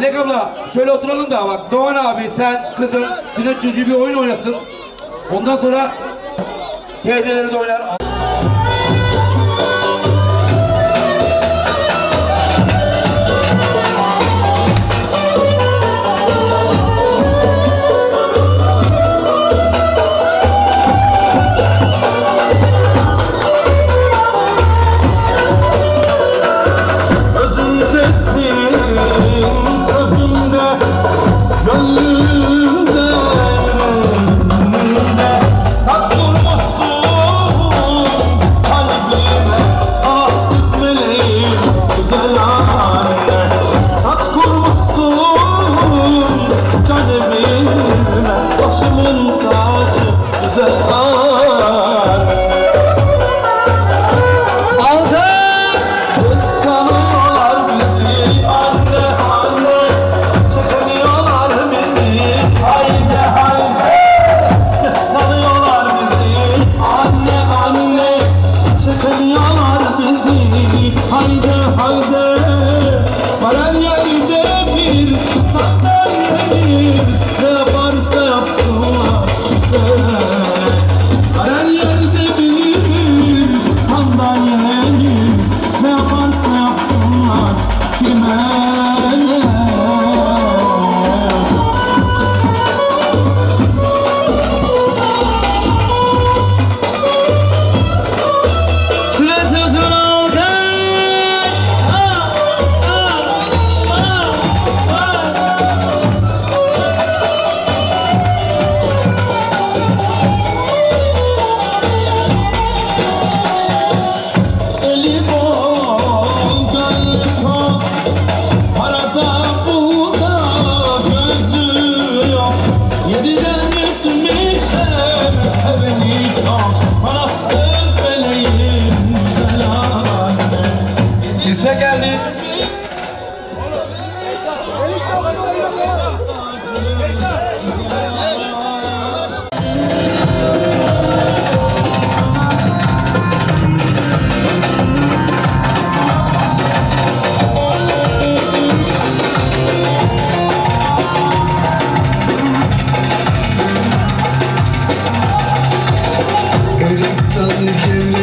Dilek abla şöyle oturalım da bak Doğan abi sen kızın Sinan çocuğu bir oyun oynasın. Ondan sonra teyzeleri de oynar. 박수. to do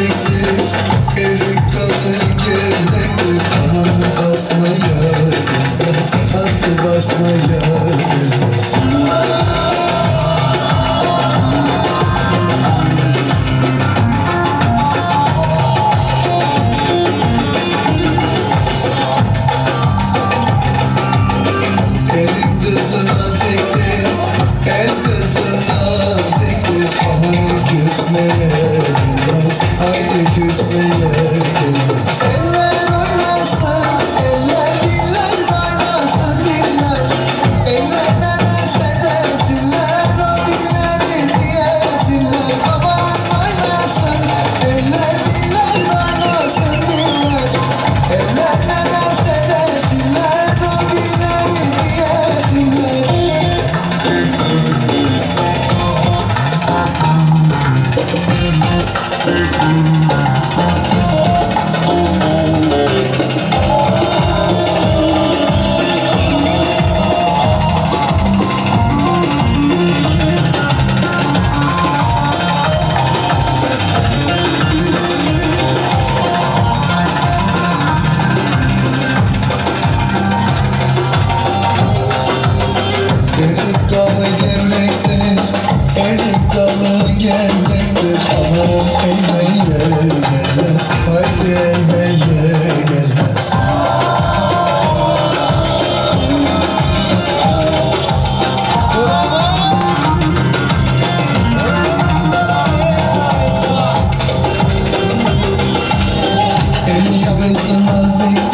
Deixa a nossa